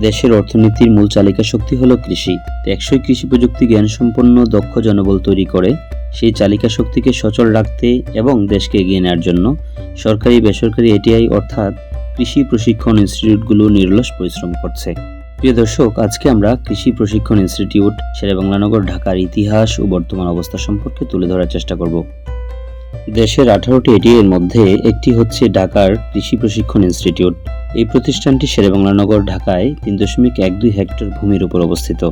দেশের অর্থনীতির মূল চালিকা শক্তি হলো কৃষি। টেকসই কৃষি প্রযুক্তি জ্ঞানসম্পন্ন, দক্ষ জনবল তৈরি করে সেই চালিকা শক্তিকে সচল রাখতে এবং দেশকে এগিয়ে নেওয়ার জন্য সরকারি, বেসরকারি এটিআই অর্থাৎ কৃষি প্রশিক্ষণ ইনস্টিটিউটগুলো নিরলস পরিশ্রম করছে। প্রিয় দর্শক, আজকে আমরা কৃষি প্রশিক্ষণ ইনস্টিটিউট, শেরেবাংলানগর, ঢাকার ইতিহাস ও বর্তমান অবস্থা সম্পর্কে তুলে ধরার চেষ্টা করব। দেশের আঠারোটি এটিআই এর মধ্যে একটি হচ্ছে ঢাকার কৃষি প্রশিক্ষণ ইনস্টিটিউট। এই প্রতিষ্ঠানটি শেরেবাংলানগর ঢাকায় তিন দশমিক এক দুই হেক্টর ভূমির উপর অবস্থিত।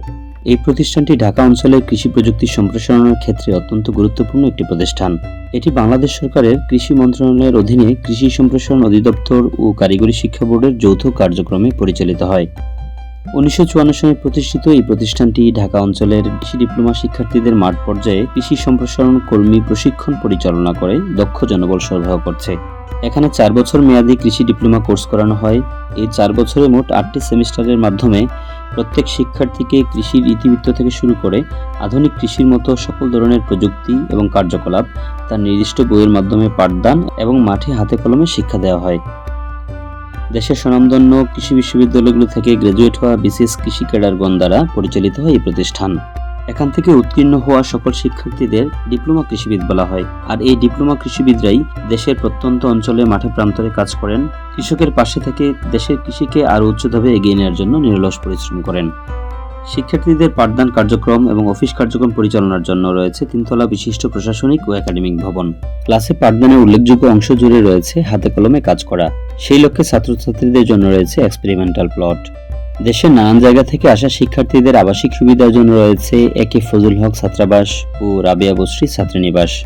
এই প্রতিষ্ঠানটি ঢাকা অঞ্চলের কৃষি প্রযুক্তি সম্প্রসারণের ক্ষেত্রে অত্যন্ত গুরুত্বপূর্ণ একটি প্রতিষ্ঠান। এটি বাংলাদেশ সরকারের কৃষি মন্ত্রণালয়ের অধীনে কৃষি সম্প্রসারণ অধিদপ্তর ও কারিগরি শিক্ষা বোর্ডের যৌথ কার্যক্রমে পরিচালিত হয়। উনিশশো চুয়ান্ন সালে প্রতিষ্ঠিত এই প্রতিষ্ঠানটি ঢাকা অঞ্চলের কৃষি ডিপ্লোমা শিক্ষার্থীদের মাঠ পর্যায়ে কৃষি সম্প্রসারণ কর্মী প্রশিক্ষণ পরিচালনা করে, দক্ষ জনবল সরবরাহ করছে। এখানে চার বছর মেয়াদী কৃষি ডিপ্লোমা কোর্স করানো হয়। এই চার বছরে মোট আটটি সেমিস্টারের মাধ্যমে প্রত্যেক শিক্ষার্থীকে কৃষির ইতিবৃত্ত থেকে শুরু করে আধুনিক কৃষির মতো সকল ধরনের প্রযুক্তি এবং কার্যকলাপ তার নির্দিষ্ট বইয়ের মাধ্যমে পাঠদান এবং মাঠে হাতে কলমে শিক্ষা দেওয়া হয়। দেশের স্বনামধন্য কৃষি বিশ্ববিদ্যালয়গুলো থেকে গ্রাজুয়েট হওয়া বিশেষ কৃষি ক্যাডারগণ দ্বারা পরিচালিত হয় এই প্রতিষ্ঠান। এখান থেকে উত্তীর্ণ হওয়া সকল শিক্ষার্থীদের ডিপ্লোমা কৃষিবিদ বলা হয়। আর এই ডিপ্লোমা কৃষিবিদরাই দেশের প্রত্যন্ত অঞ্চলে মাঠে প্রান্তরে কাজ করেন। কৃষকের পাশে থেকে দেশের কৃষিকে আরও উচ্চভাবে এগিয়ে নেওয়ার জন্য নিরলস পরিশ্রম করেন। শিক্ষার্থীদের পাঠদান কার্যক্রম এবং অফিস কার্যক্রম পরিচালনার জন্য রয়েছে তিনতলা বিশিষ্ট প্রশাসনিক ও একাডেমিক ভবন। ক্লাসে পাঠদানের উল্লেখযোগ্য অংশ জুড়ে রয়েছে হাতে কলমে কাজ করা। সেই লক্ষ্যে ছাত্রছাত্রীদের জন্য রয়েছে এক্সপেরিমেন্টাল প্লট দেশের নানান জায়গা থেকে আসা শিক্ষার্থীদের আবাসিক সুবিধার জন্য রয়েছে একে ফজল হক ছাত্রাবাস ও রাবিয়া বস্রী ছাত্রীনিবাস।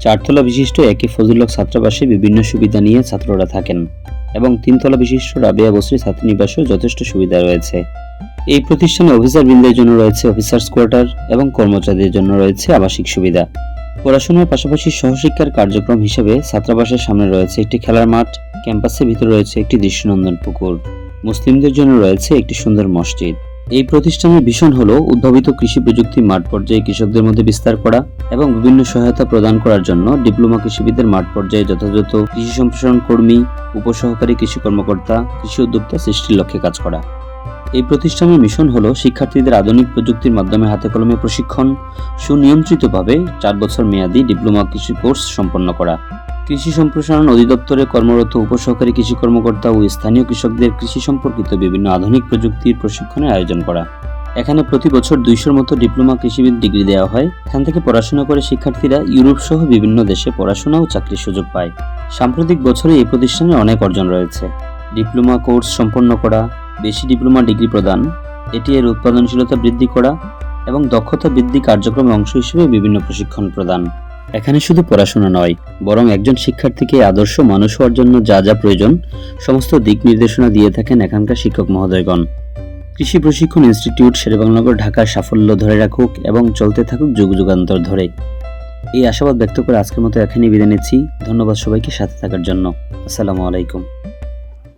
চারতলা বিশিষ্ট একে ফজল হক ছাত্রাবাসে বিভিন্ন সুবিধা নিয়ে ছাত্ররা থাকেন এবং তিনতলা বিশিষ্ট রাবিয়া বস্রী ছাত্রীনিবাসেও যথেষ্ট সুবিধা রয়েছে। এই প্রতিষ্ঠানে অফিসার বৃন্দের জন্য রয়েছে অফিসার্স কোয়ার্টার এবং কর্মচারীদের জন্য রয়েছে আবাসিক সুবিধা। পড়াশোনার পাশাপাশি সহশিক্ষার কার্যক্রম হিসেবে ছাত্রাবাসের সামনে রয়েছে একটি খেলার মাঠ, ক্যাম্পাসের ভিতরে রয়েছে একটি দৃশ্যনন্দন পুকুর। মুসলিমদের জন্য রয়েছে একটি সুন্দর মসজিদ। এই প্রতিষ্ঠানের ভীষণ হল উদ্ভাবিত কৃষি প্রযুক্তি মাঠ পর্যায়ে কৃষকদের মধ্যে বিস্তার করা এবং বিভিন্ন সহায়তা প্রদান করার জন্য ডিপ্লোমা কৃষিবিদের মাঠ পর্যায়ে যথাযথ কৃষি সম্প্রসারণ কর্মী, উপসহকারী কৃষি কর্মকর্তা, কৃষি উদ্যোক্তা সৃষ্টির লক্ষ্যে কাজ করা। এই প্রতিষ্ঠানের মিশন হলো শিক্ষার্থীদের আধুনিক প্রযুক্তির মাধ্যমে হাতে কলমে প্রশিক্ষণ, সুনিয়ন্ত্রিতভাবে চার বছর মেয়াদী ডিপ্লোমা কৃষি কোর্স সম্পন্ন করা। কৃষি সম্প্রসারণ অধিদপ্তরে কর্মরত উপসহকারী কৃষি কর্মকর্তা ও স্থানীয় কৃষকদের কৃষি সম্পর্কিত বিভিন্ন আধুনিক প্রযুক্তির প্রশিক্ষণের আয়োজন করা। এখানে প্রতি বছর দুইশোর মতো ডিপ্লোমা কৃষিবিদ ডিগ্রি দেওয়া হয়। এখান থেকে পড়াশোনা করে শিক্ষার্থীরা ইউরোপ সহ বিভিন্ন দেশে পড়াশোনা ও চাকরির সুযোগ পায়। সাম্প্রতিক বছরে এই প্রতিষ্ঠানের অনেক অর্জন রয়েছে। ডিপ্লোমা কোর্স সম্পন্ন করা বেশি ডিপ্লোমা ডিগ্রি প্রদান, এটি এর উৎপাদনশীলতা বৃদ্ধি করা এবং দক্ষতা বৃদ্ধি কার্যক্রমে অংশ হিসেবে বিভিন্ন প্রশিক্ষণ প্রদান। এখানে শুধু পড়াশোনা নয়, বরং একজন শিক্ষার্থীকে আদর্শ মানুষ হওয়ার জন্য যা যা প্রয়োজন, সমস্ত দিক নির্দেশনা দিয়ে থাকেন এখানকার শিক্ষক মহোদয়গণ। কৃষি প্রশিক্ষণ ইনস্টিটিউট শেরেবাংনগর ঢাকার সাফল্য ধরে রাখুক এবং চলতে থাকুক যুগ যুগান্তর ধরে। এই আশাবাদ ব্যক্ত করে আজকের মতো এখানেই বিদায় নিচ্ছি। ধন্যবাদ সবাইকে সাথে থাকার জন্য। আসসালামু আলাইকুম।